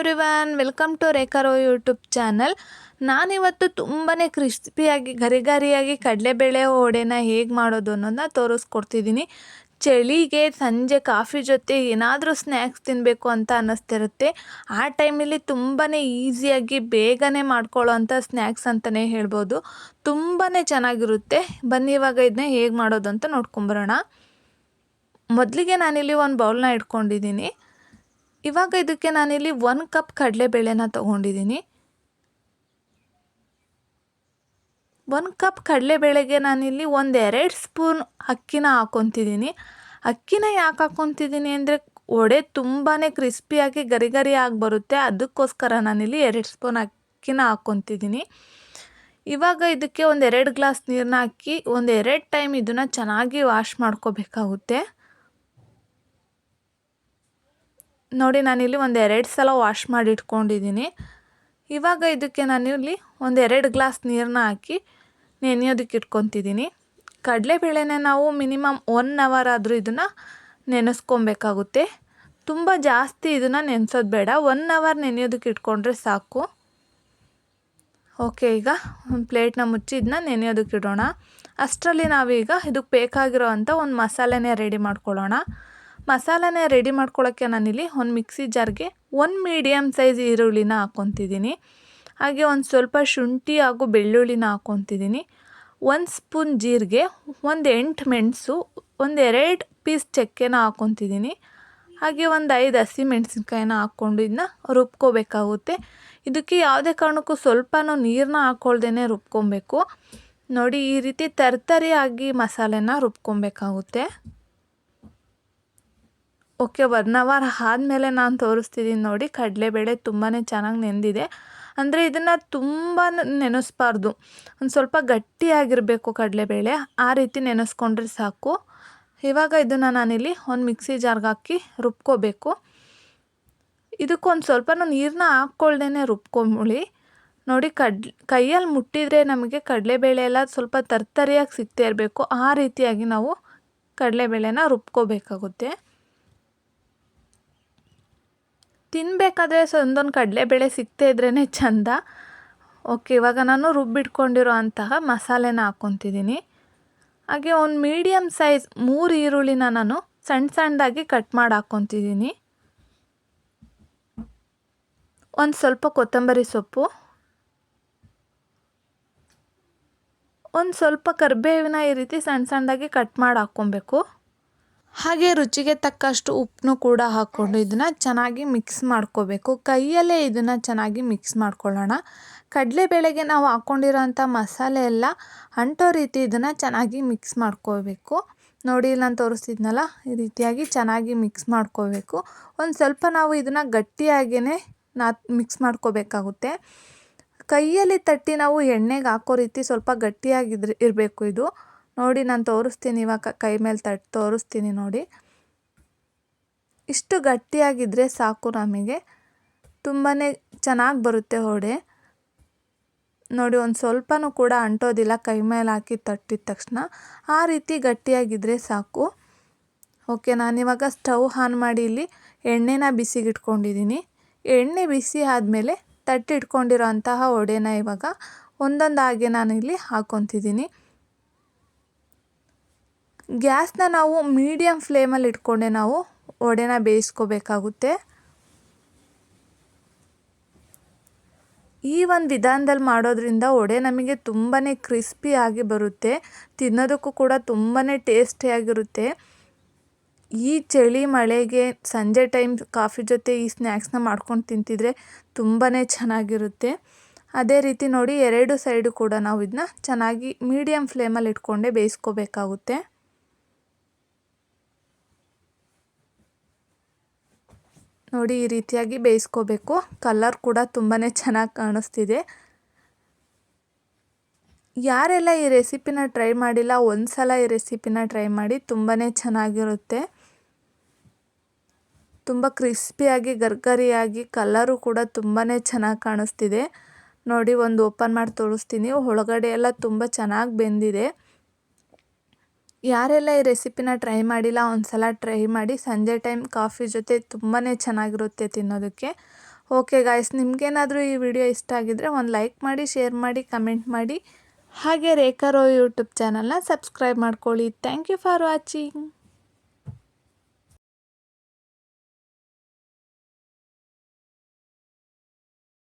Everyone welcome to Rekharao YouTube channel ನಾನಿವತ್ತು ತುಂಬಾ ಕ್ರಿಸ್ಪಿಯಾಗಿ ಗರಿಗರಿಯಾಗಿ ಕಡಲೆಬೇಳೆ ವಡೆನ ಹೇಗೆ ಮಾಡೋದು ಅನ್ನೋದನ್ನ ತೋರಿಸ್ಕೊಡ್ತಿದ್ದೀನಿ. ಚಳಿಗೆ, ಸಂಜೆ ಕಾಫಿ ಜೊತೆ ಏನಾದರೂ ಸ್ನ್ಯಾಕ್ಸ್ ತಿನ್ನಬೇಕು ಅಂತ ಅನ್ನಿಸ್ತಿರುತ್ತೆ. ಆ ಟೈಮಲ್ಲಿ ತುಂಬಾ ಈಸಿಯಾಗಿ ಬೇಗನೆ ಮಾಡ್ಕೊಳ್ಳೋ ಅಂಥ ಸ್ನ್ಯಾಕ್ಸ್ ಅಂತಲೇ ಹೇಳ್ಬೋದು. ತುಂಬಾ ಚೆನ್ನಾಗಿರುತ್ತೆ. ಬನ್ನಿ ಇವಾಗ ಇದನ್ನ ಹೇಗೆ ಮಾಡೋದು ಅಂತ ನೋಡ್ಕೊಂಬರೋಣ. ಮೊದಲಿಗೆ ನಾನಿಲ್ಲಿ ಒಂದು ಬೌಲ್ನ ಇಟ್ಕೊಂಡಿದ್ದೀನಿ. ಇವಾಗ ಇದಕ್ಕೆ ನಾನಿಲ್ಲಿ ಒಂದು ಕಪ್ ಕಡಲೆಬೇಳೆನ ತೊಗೊಂಡಿದ್ದೀನಿ ಒಂದು ಕಪ್ ಕಡಲೆಬೇಳೆಗೆ ನಾನಿಲ್ಲಿ ಒಂದು ಎರಡು ಸ್ಪೂನ್ ಅಕ್ಕಿನ ಹಾಕ್ಕೊತಿದ್ದೀನಿ ಅಕ್ಕಿನ ಯಾಕೆ ಹಾಕ್ಕೊತಿದ್ದೀನಿ ಅಂದರೆ ವಡೆ ತುಂಬಾ ಕ್ರಿಸ್ಪಿಯಾಗಿ ಗರಿ ಗರಿ ಆಗಿ ಬರುತ್ತೆ. ಅದಕ್ಕೋಸ್ಕರ ನಾನಿಲ್ಲಿ ಎರಡು ಸ್ಪೂನ್ ಅಕ್ಕಿನ ಹಾಕ್ಕೊತಿದ್ದೀನಿ ಇವಾಗ ಇದಕ್ಕೆ ಒಂದು ಎರಡು ಗ್ಲಾಸ್ ನೀರನ್ನ ಹಾಕಿ ಒಂದು ಎರಡು ಟೈಮ್ ಇದನ್ನು ಚೆನ್ನಾಗಿ ವಾಶ್ ಮಾಡ್ಕೋಬೇಕಾಗುತ್ತೆ. ನೋಡಿ, ನಾನಿಲ್ಲಿ ಒಂದು ಎರಡು ಸಲ ವಾಶ್ ಮಾಡಿ ಇಟ್ಕೊಂಡಿದ್ದೀನಿ. ಇವಾಗ ಇದಕ್ಕೆ ನಾನಿಲ್ಲಿ ಒಂದು ಎರಡು ಗ್ಲಾಸ್ ನೀರನ್ನ ಹಾಕಿ ನೆನೆಯೋದಕ್ಕೆ ಇಟ್ಕೊತಿದ್ದೀನಿ. ಕಡಲೆಬೇಳೆನ ನಾವು ಮಿನಿಮಮ್ ಒನ್ ಅವರ್ ಆದರೂ ಇದನ್ನು ನೆನೆಸ್ಕೊಬೇಕಾಗುತ್ತೆ. ತುಂಬ ಜಾಸ್ತಿ ಇದನ್ನು ನೆನೆಸೋದು ಬೇಡ. ಒನ್ ಅವರ್ ನೆನೆಯೋದಕ್ಕೆ ಇಟ್ಕೊಂಡ್ರೆ ಸಾಕು. ಓಕೆ ಈಗ ಒಂದು ಪ್ಲೇಟ್ನ ಮುಚ್ಚಿ ಇದನ್ನ ನೆನೆಯೋದಕ್ಕೆ ಇಡೋಣ. ಅಷ್ಟರಲ್ಲಿ ನಾವೀಗ ಇದಕ್ಕೆ ಬೇಕಾಗಿರೋ ಅಂಥ ಒಂದು ಮಸಾಲೆನೇ ರೆಡಿ ಮಾಡ್ಕೊಳ್ಳೋಣ. ಮಸಾಲೆನೇ ರೆಡಿ ಮಾಡ್ಕೊಳ್ಳೋಕ್ಕೆ ನಾನಿಲ್ಲಿ ಒಂದು ಮಿಕ್ಸಿ ಜಾರ್ಗೆ ಒಂದು ಮೀಡಿಯಮ್ ಸೈಜ್ ಈರುಳ್ಳಿನ ಹಾಕ್ಕೊತಿದ್ದೀನಿ ಹಾಗೆ ಒಂದು ಸ್ವಲ್ಪ ಶುಂಠಿ ಹಾಗೂ ಬೆಳ್ಳುಳ್ಳಿನ ಹಾಕ್ಕೊತಿದ್ದೀನಿ ಒಂದು ಸ್ಪೂನ್ ಜೀರಿಗೆ, ಒಂದು ಎಂಟು ಮೆಣಸು, ಒಂದು ಎರಡು ಪೀಸ್ ಚಕ್ಕೆನ ಹಾಕ್ಕೊತಿದ್ದೀನಿ ಹಾಗೆ ಒಂದು ಐದು ಹಸಿ ಮೆಣಸಿನ್ಕಾಯಿನ ಹಾಕ್ಕೊಂಡು ಇದನ್ನ ರುಬ್ಕೋಬೇಕಾಗುತ್ತೆ. ಇದಕ್ಕೆ ಯಾವುದೇ ಕಾರಣಕ್ಕೂ ಸ್ವಲ್ಪನೂ ನೀರನ್ನ ಹಾಕ್ಕೊಳ್ದೇ ರುಬ್ಕೊಬೇಕು. ನೋಡಿ ಈ ರೀತಿ ತರ್ತರಿಯಾಗಿ ಮಸಾಲೆನ ರುಬ್ಕೊಬೇಕಾಗುತ್ತೆ. ಓಕೆ ಒನ್ ಅವರ್ ಆದಮೇಲೆ ನಾನು ತೋರಿಸ್ತಿದ್ದೀನಿ ನೋಡಿ. ಕಡಲೆಬೇಳೆ ತುಂಬಾ ಚೆನ್ನಾಗಿ ನೆಂದಿದೆ. ಅಂದರೆ ಇದನ್ನು ತುಂಬ ನೆನೆಸ್ಬಾರ್ದು. ಒಂದು ಸ್ವಲ್ಪ ಗಟ್ಟಿಯಾಗಿರಬೇಕು ಕಡಲೆಬೇಳೆ. ಆ ರೀತಿ ನೆನೆಸ್ಕೊಂಡ್ರೆ ಸಾಕು. ಇವಾಗ ಇದನ್ನು ನಾನಿಲ್ಲಿ ಒಂದು ಮಿಕ್ಸಿ ಜಾರ್ಗೆ ಹಾಕಿ ರುಬ್ಕೋಬೇಕು. ಇದಕ್ಕೊಂದು ಸ್ವಲ್ಪನೂ ನೀರನ್ನ ಹಾಕ್ಕೊಳ್ದೇ ರುಬ್ಕೊಂಬಳಿ ನೋಡಿ, ಕಡ್ ಕೈಯಲ್ಲಿ ಮುಟ್ಟಿದರೆ ನಮಗೆ ಕಡಲೆಬೇಳೆ ಎಲ್ಲ ಸ್ವಲ್ಪ ತರ್ತರಿಯಾಗಿ ಸಿಗ್ತಾ ಇರಬೇಕು. ಆ ರೀತಿಯಾಗಿ ನಾವು ಕಡಲೆಬೇಳೆನ ರುಬ್ಕೋಬೇಕಾಗುತ್ತೆ. ತಿನ್ನಬೇಕಾದ್ರೆ ಒಂದೊಂದು ಕಡಲೆಬೇಳೆ ಸಿಗ್ತಾ ಇದ್ರೇ ಚಂದ. ಓಕೆ ಇವಾಗ ನಾನು ರುಬ್ಬಿಟ್ಕೊಂಡಿರೋ ಅಂತಹ ಮಸಾಲೆನ ಹಾಕ್ಕೊತಿದ್ದೀನಿ ಹಾಗೆ ಒಂದು ಮೀಡಿಯಮ್ ಸೈಜ್ ಮೂರು ಈರುಳ್ಳಿನ ನಾನು ಸಣ್ಣ ಸಣ್ಣದಾಗಿ ಕಟ್ ಮಾಡಿ ಹಾಕ್ಕೊತಿದ್ದೀನಿ ಒಂದು ಸ್ವಲ್ಪ ಕೊತ್ತಂಬರಿ ಸೊಪ್ಪು. ಒಂದು ಸ್ವಲ್ಪ ಕರಿಬೇವಿನ ಈ ರೀತಿ ಸಣ್ಣ ಸಣ್ಣದಾಗಿ ಕಟ್ ಮಾಡಿ ಹಾಕ್ಕೊಬೇಕು ಹಾಗೆ ರುಚಿಗೆ ತಕ್ಕಷ್ಟು ಉಪ್ಪನ್ನು ಕೂಡ ಹಾಕ್ಕೊಂಡು ಇದನ್ನು ಚೆನ್ನಾಗಿ ಮಿಕ್ಸ್ ಮಾಡ್ಕೋಬೇಕು. ಕೈಯಲ್ಲೇ ಇದನ್ನು ಚೆನ್ನಾಗಿ ಮಿಕ್ಸ್ ಮಾಡ್ಕೊಳ್ಳೋಣ. ಕಡಲೆಬೇಳೆಗೆ ನಾವು ಹಾಕ್ಕೊಂಡಿರೋಂಥ ಮಸಾಲೆ ಎಲ್ಲ ಅಂಟೋ ರೀತಿ ಇದನ್ನು ಚೆನ್ನಾಗಿ ಮಿಕ್ಸ್ ಮಾಡ್ಕೋಬೇಕು. ನೋಡಿ ನಾನು ತೋರಿಸ್ತಿದ್ನಲ್ಲ, ಈ ರೀತಿಯಾಗಿ ಚೆನ್ನಾಗಿ ಮಿಕ್ಸ್ ಮಾಡ್ಕೋಬೇಕು. ಒಂದು ಸ್ವಲ್ಪ ನಾವು ಇದನ್ನು ಗಟ್ಟಿಯಾಗಿಯೇ ನಾ ಮಿಕ್ಸ್ ಮಾಡ್ಕೋಬೇಕಾಗುತ್ತೆ. ಕೈಯಲ್ಲಿ ತಟ್ಟಿ ನಾವು ಎಣ್ಣೆಗೆ ಹಾಕೋ ರೀತಿ ಸ್ವಲ್ಪ ಗಟ್ಟಿಯಾಗಿದ್ರೆ ಇರಬೇಕು ಇದು. ನೋಡಿ ನಾನು ತೋರಿಸ್ತೀನಿ, ಇವಾಗ ಕೈ ಮೇಲೆ ತಟ್ಟು ತೋರಿಸ್ತೀನಿ ನೋಡಿ. ಇಷ್ಟು ಗಟ್ಟಿಯಾಗಿದ್ದರೆ ಸಾಕು ನಮಗೆ. ತುಂಬಾ ಚೆನ್ನಾಗಿ ಬರುತ್ತೆ ಹೊಡೆ. ನೋಡಿ, ಒಂದು ಸ್ವಲ್ಪನೂ ಕೂಡ ಅಂಟೋದಿಲ್ಲ, ಕೈ ಮೇಲೆ ಹಾಕಿ ತಟ್ಟಿದ ತಕ್ಷಣ. ಆ ರೀತಿ ಗಟ್ಟಿಯಾಗಿದ್ದರೆ ಸಾಕು. ಓಕೆ ನಾನಿವಾಗ ಸ್ಟವ್ ಆನ್ ಮಾಡಿ ಇಲ್ಲಿ ಎಣ್ಣೆನ ಬಿಸಿಗಿಟ್ಕೊಂಡಿದ್ದೀನಿ ಎಣ್ಣೆ ಬಿಸಿ ಆದಮೇಲೆ ತಟ್ಟಿಟ್ಕೊಂಡಿರೋ ಅಂತಹ ಒಡೆನ ಇವಾಗ ಒಂದೊಂದಾಗೆ ನಾನು ಇಲ್ಲಿ ಹಾಕ್ಕೊತಿದ್ದೀನಿ ಗ್ಯಾಸ್ನ ನಾವು ಮೀಡಿಯಮ್ ಫ್ಲೇಮಲ್ಲಿ ಇಟ್ಕೊಂಡೆ ನಾವು ವಡೆನ ಬೇಯಿಸ್ಕೋಬೇಕಾಗುತ್ತೆ. ಈ ಒಂದು ವಿಧಾನದಲ್ಲಿ ಮಾಡೋದ್ರಿಂದ ವಡೆ ನಮಗೆ ತುಂಬಾ ಕ್ರಿಸ್ಪಿಯಾಗಿ ಬರುತ್ತೆ, ತಿನ್ನೋದಕ್ಕೂ ಕೂಡ ತುಂಬಾ ಟೇಸ್ಟಿಯಾಗಿರುತ್ತೆ ಈ ಚಳಿ ಮಳೆಗೆ ಸಂಜೆ ಟೈಮ್ ಕಾಫಿ ಜೊತೆ ಈ ಸ್ನ್ಯಾಕ್ಸ್ನ ಮಾಡ್ಕೊಂಡು ತಿಂತಿದ್ರೆ ತುಂಬಾ ಚೆನ್ನಾಗಿರುತ್ತೆ. ಅದೇ ರೀತಿ ನೋಡಿ ಎರಡು ಸೈಡು ಕೂಡ ನಾವು ಇದನ್ನ ಚೆನ್ನಾಗಿ ಮೀಡಿಯಮ್ ಫ್ಲೇಮಲ್ಲಿ ಇಟ್ಕೊಂಡೆ ಬೇಯಿಸ್ಕೋಬೇಕಾಗುತ್ತೆ. ನೋಡಿ ಈ ರೀತಿಯಾಗಿ ಬೇಯಿಸ್ಕೋಬೇಕು. ಕಲರ್ ಕೂಡ ತುಂಬಾ ಚೆನ್ನಾಗಿ ಕಾಣಿಸ್ತಿದೆ. ಯಾರೆಲ್ಲ ಈ ರೆಸಿಪಿನ ಟ್ರೈ ಮಾಡಿಲ್ಲ ಒಂದು ಸಲ ಈ ರೆಸಿಪಿನ ಟ್ರೈ ಮಾಡಿ ತುಂಬಾ ಚೆನ್ನಾಗಿರುತ್ತೆ. ತುಂಬ ಕ್ರಿಸ್ಪಿಯಾಗಿ ಗರ್ಗರಿಯಾಗಿ ಕಲರು ಕೂಡ ತುಂಬಾ ಚೆನ್ನಾಗಿ ಕಾಣಿಸ್ತಿದೆ. ನೋಡಿ, ಒಂದು ಓಪನ್ ಮಾಡಿ ತೋರಿಸ್ತೀನಿ. ಒಳಗಡೆ ಎಲ್ಲ ತುಂಬ ಚೆನ್ನಾಗಿ ಬೆಂದಿದೆ. ಯಾರೆಲ್ಲ ಈ ರೆಸಿಪಿನ ಟ್ರೈ ಮಾಡಿಲ್ಲ ಒಂದು ಸಲ ಟ್ರೈ ಮಾಡಿ. ಸಂಜೆ ಟೈಮ್ ಕಾಫಿ ಜೊತೆ ತುಂಬಾ ಚೆನ್ನಾಗಿರುತ್ತೆ ತಿನ್ನೋದಕ್ಕೆ. ಓಕೆ ಗಾಯ್ಸ್, ನಿಮಗೇನಾದರೂ ಈ ವಿಡಿಯೋ ಇಷ್ಟ ಆಗಿದ್ದರೆ ಒಂದು ಲೈಕ್ ಮಾಡಿ, ಶೇರ್ ಮಾಡಿ, ಕಮೆಂಟ್ ಮಾಡಿ. ಹಾಗೆ ರೇಖಾ ರೋ ಯೂಟ್ಯೂಬ್ ಚಾನಲ್ನ ಸಬ್ಸ್ಕ್ರೈಬ್ ಮಾಡ್ಕೊಳ್ಳಿ. Thank you for watching.